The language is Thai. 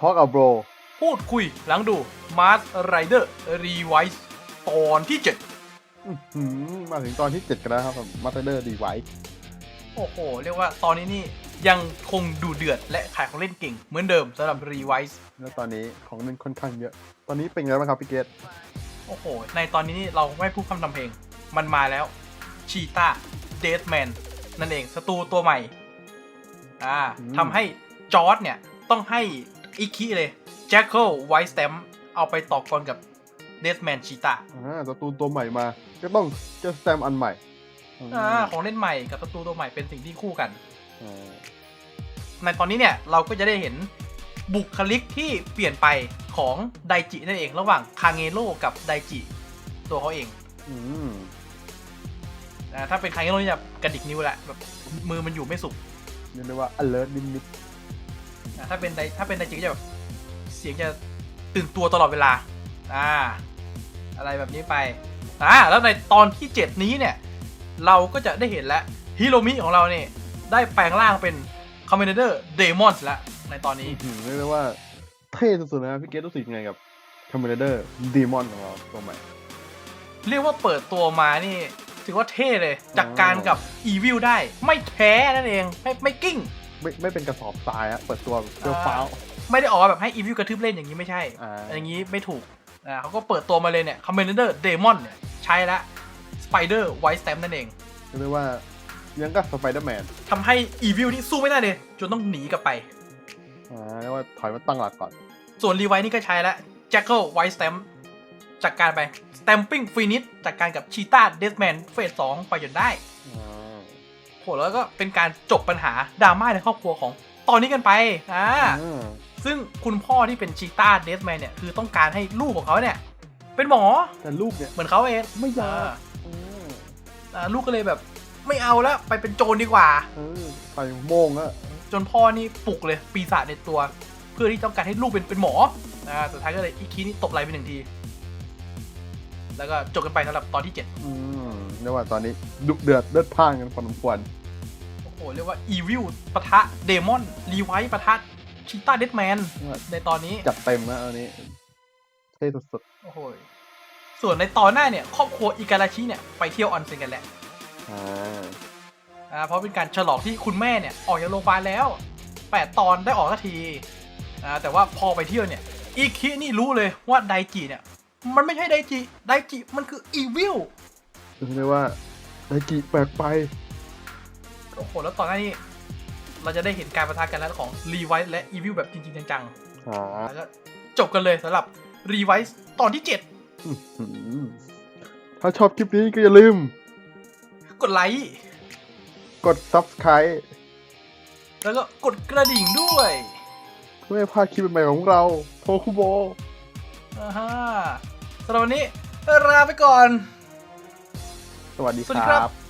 Talk a Bro พูดคุยหลังดู Mars Rider Revise ตอนที่7อื้อหือมาถึงตอนที่ 7 กันแล้วครับมาสเตอร์ดีไวโอ้โห เรียกว่าตอนนี้นี่ยังคงดูเดือดและขายของเล่นเก่ง เหมือนเดิมสำหรับ Revise แล้วตอนนี้ของเล่นค่อนข้างเยอะ ตอนนี้เป็นไงบ้างครับพี่เกตโอ้โห ในตอนนี้นี่เราไม่พูดคำทำเพลง มันมาแล้วชีตาเด d แมนนั่นเองศัตรูตัวใหม่อ่าทำให้จอร์ดเนี่ยต้องให้ อิคิเลยแจ็คเกิลไวท์สแตมเอาไปต่อกรกับเด d แมนชีตาอ่าศัตรูตัวใหม่มา ก็ต้องเจอสแตมอันใหม่อ่าของเล่นใหม่กับศัตรูตัวใหม่เป็นสิ่งที่คู่กัน อ่าในตอนนี้เนี่ยเราก็จะได้เห็นบุคลิกที่เปลี่ยนไปของไดจินั่นเองระหว่างคางเงโร่กับไดจิตัวเขาเองอืมอ่าถ้าเป็นคางเงโร่นี่จะกระดิกนิ้วแหละแบบมือมันอยู่ไม่สุกเรียกได้ว่า alert นิดอ่า ถ้าเป็นไดถ้าเป็นไดจิก็จะแบบเสียงจะตื่นตัวตลอดเวลา อ่า อะไรแบบนี้ไป อ่า แล้วในตอนที่ 7 นี้เนี่ย เราก็จะได้เห็นแล้วฮิโรมิของเราเนี่ยได้แปลงร่างเป็นคอมเมนเดอร์เดมอนแล้วในตอนๆนี้อื้อหือเรียกได้ว่าเท่สุดๆนะพี่เกตรู้สึกยังไงกับ Commander Demon ของเราตัวใหม่ เรียกว่าเปิดตัวมานี่ ถือว่าเท่เลย จากการกับอีวิลได้ไม่แพ้นั่นเอง ไม่ไม่กิ้ง ไม่ไม่เป็นกระสอบทรายอะเปิดตัวแบบเฟี้ยวฟ้าว ไม่ได้ออกมาแบบให้อีวิลกระทืบเล่นอย่างนี้ไม่ใช่ อ่า อย่างนี้ไม่ถูกอ่าเขาก็เปิดตัวมาเลยเนี่ยคอมเมนเดอร์เดมอนเนี่ยใช้ละสไปเดอร์ไวท์สแตมนั่นเองเรียกได้ว่ายังก็สไปเดอร์แมนทำให้อีวิลที่สู้ไม่ได้เลย จนต้องหนีกลับไป อ่าเรียกว่าถอยมาตั้งหลักก่อน ส่วนรีไวท์นี่ก็ใช้แล้วแจ็คเกิลไวท์สแตมจัดการไปสแตมปิ้งฟินิชจัดการกับชีตาเดสแมนเฟสสองไปจนได้อ่า โหแล้วก็เป็นการจบปัญหาดราม่าในครอบครัวของตอนนี้กันไปอ่าอ่าซึ่งคุณพ่อที่เป็นชีตาเดสแมนเนี่ยคือต้องการให้ลูกของเขาเนี่ย เป็นหมอแต่ลูกเนี่ยเหมือนเขาเองไม่อยากอ่าอืมอ่าลูกก็เลยแบบไม่เอาแล้วไปเป็นโจรดีกว่าเออไปโมงอะจนพ่อนี่ปลุกเลยปีศาจในตัว เพื่อที่ต้องการให้ลูกเป็นเป็นหมออ่าสุดท้ายก็เลยอีกทีนี่ตบไหลไปหนึ่งที แล้วก็จบกันไปสำหรับตอนที่7อืม เรียกว่าตอนนี้ดุเดือดเลือดพล่านกันพอสมควรโอ้โหเรียกว่าอีวิลปะทะเดมอนรีไวท์ปะทะชีตาเดดแมนในตอนนี้จัดเต็มนะอันนี้เท่สุดโอ้โหส่วนในตอนหน้าเนี่ย ครอบครัวอิการาชิเนี่ยไปเที่ยวออนเซ็นกันแหละๆอ่าอ่าเพราะเป็นการฉลองที่คุณแม่เนี่ยออกจากโรงพยาบาลแล้ว8ตอนได้ออกสักทีอ่าแต่ว่าพอไปเที่ยวเนี่ยอีคินี่รู้เลยว่าไดจิเนี่ยมันไม่ใช่ไดจิไดจิมันคืออีวิลถึง เรียกว่าไดกิแปลกไป โอ้โหแล้วตอนหน้านี้ เราจะได้เห็นการประทะกันแล้วของรีไวท์และอีวิลแบบจริงๆจังอ่าๆแล้วก็จบกันเลยสำหรับรีไวท์ตอนที่ อื้อหือถ้าชอบคลิปนี้ก็อย่าลืม 7 กดไลค์กด subscribe แล้วก็กดกระดิ่งด้วยเพื่อไม่พลาดคลิปใหม่ๆของเรา โทคุโบ อ่าฮะสำหรับวันนี้ลาไปก่อน สวัสดีครับ